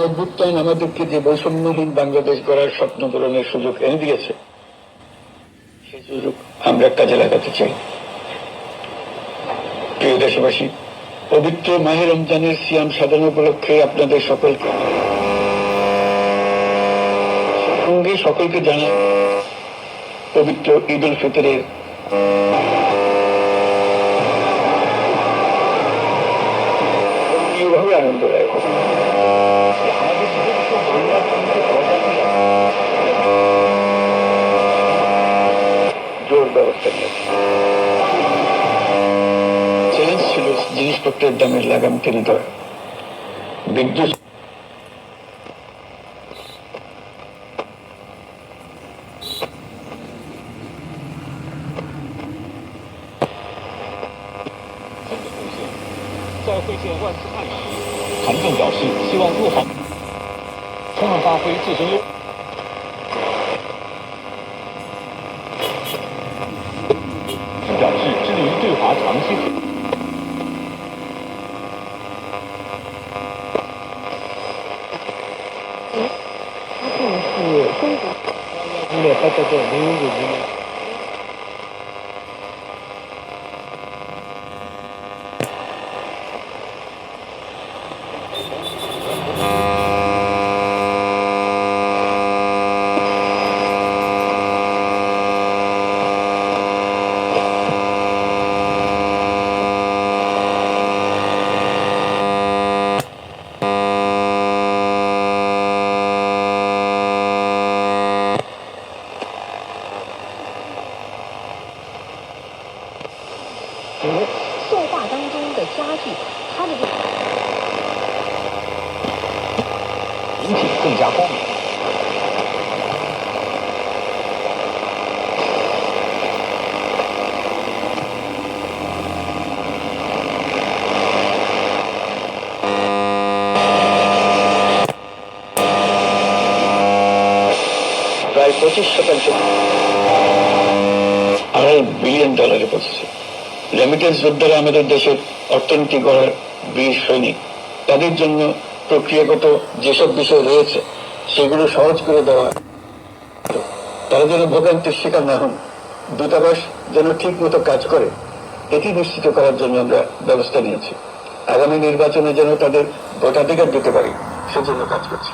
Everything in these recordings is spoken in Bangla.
অভ্যুত্থান আমাদেরকে যে বৈষম্যহীন বাংলাদেশ গড়ার স্বপ্ন পূরণের সুযোগ এনে দিয়েছে, সেই সুযোগ আমরা কাজে লাগাতে চাই। প্রিয় দেশবাসী, পবিত্র মাহের রমজানের সিয়াম সাধন উপলক্ষে আপনাদের সকলকে, সঙ্গে সকলকে জানাই পবিত্র ঈদ উল ফিতরের ধর্মীয়ভাবে জিনিসপত্রের দামের লাগাম টেনে ধরা বিদ্যুৎ 在会见万斯泰时，韩正表示希望做好充分发挥自身优。表示致力于对华长期 ဘူးနဲ့ပတ်သက်တဲ့မျိုးကိုမျိုး 题。 塑画当中的家具，它的这个。饮品更加光明。 প্রায় পঁচিশ শতাংশ আড়াই বিলিয়ন ডলারে পৌঁছেছে রেমিটেন্স যোদ্ধারা আমাদের দেশের অর্থনীতি গড়ার বীর সৈনিক। তাদের জন্য প্রক্রিয়াগত যেসব বিষয় রয়েছে, সেগুলো সহজ করে দেওয়া। তারা যেন ভোগান্তির শিকার না হন। দূতাবাস যেন ঠিক মতো কাজ করে, এটি নিশ্চিত করার জন্য আমরা ব্যবস্থা নিয়েছি। আগামী নির্বাচনে যেন তাদের ভোটাধিকার দিতে পারি, সেজন্য কাজ করছি।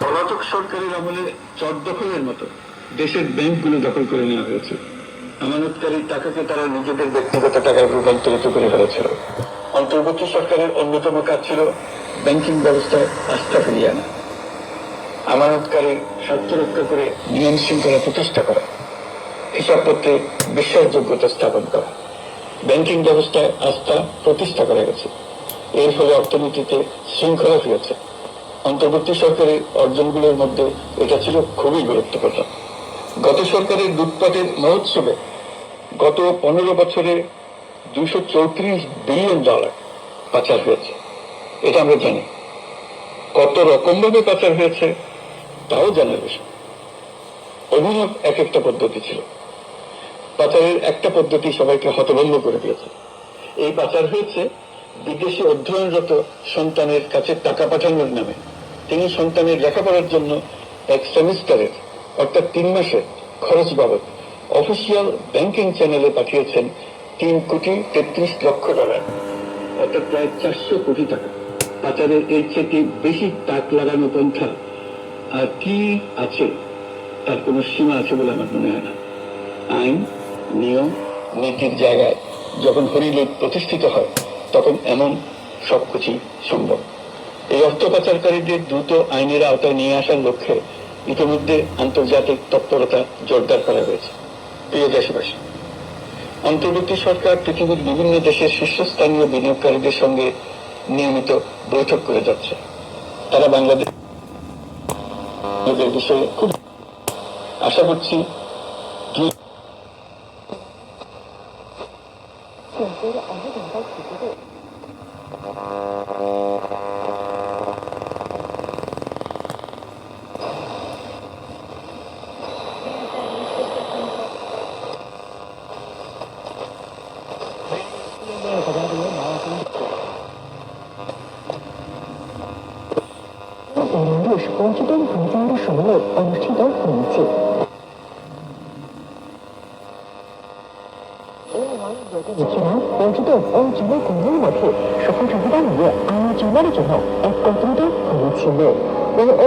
পলাতক সরকারের আমলে চট দখলের মতো দেশের ব্যাংকগুলো দখল করে নেওয়া হয়েছে। আমানতকারী টাকাকে তারা নিজেদের ব্যক্তিগত টাকায় রূপান্তরিত করে ফেলেছিল। অন্তর্বর্তী সরকারের অন্যতম কাজ ছিল ব্যাংকিং ব্যবস্থায় আস্থা ফিরিয়ে আনা। আমানতকারীর স্বার্থ রক্ষা করে নিয়ম শৃঙ্খলা প্রতিষ্ঠা করা। হিসাবপত্রে বিশ্বাসযোগ্যতা স্থাপন করা। ব্যাংকিং ব্যবস্থায় আস্থা প্রতিষ্ঠা করা গেছে। এর ফলে অর্থনীতিতে শৃঙ্খলা ফিরেছে। অন্তর্বর্তী সরকারের অর্জনগুলোর মধ্যে এটা ছিল খুবই গুরুত্বপূর্ণ। গত সরকারের লুটপাটের মহোৎসবে গত পনেরো বছরে দুশো চৌত্রিশ বিলিয়ন ডলার পাচার হয়েছে। এটা আমরা জানি। কত রকম ভাবে পাচার হয়েছে, তাও জানার বিষয় অভিনব এক একটা পদ্ধতি ছিল। পাচারের একটা পদ্ধতি সবাইকে হতভম্ব করে দিয়েছে। এই পাচার হয়েছে বিদেশে অধ্যয়নরত সন্তানের কাছে টাকা পাঠানোর নামে। তিনি সন্তানের লেখাপড়ার জন্য এক সেমিস্টারের, অর্থাৎ তিন মাসের, খরচ বাবদ অফিসিয়াল ব্যাংকিং চ্যানেলে পাঠিয়েছেন তিন কোটি তেত্রিশ লক্ষ ডলার অর্থাৎ প্রায় চারশো কোটি টাকা। পাচারের এর চেয়ে বেশি তাক লাগানো পন্থা আর কি আছে তার কোনো সীমা আছে বলে আমার মনে হয় না। আইন, নিয়ম, নীতির জায়গায় যখন হরিলুট প্রতিষ্ঠিত হয়, তখন এমন সবকিছুই সম্ভব। এই অর্থ পাচারকারীদের দ্রুত আইনের আওতায় নিয়ে আসার লক্ষ্যে ইতিমধ্যে আন্তর্জাতিক তৎপরতা জোরদার করা হয়েছে। প্রিয় দেশবাসী, অন্তর্বর্তী সরকার পৃথিবীর বিভিন্ন দেশের শীর্ষস্থানীয় বিনিয়োগকারীদের সঙ্গে নিয়মিত বৈঠক করে যাচ্ছে। তারা বাংলাদেশ বিষয়ে খুব আশা করছি দ্রুত 选这是空气动房间的什么类？空气动力。我们来了解一，的功用点。是工程的一个，按专门的机构来研的。我们。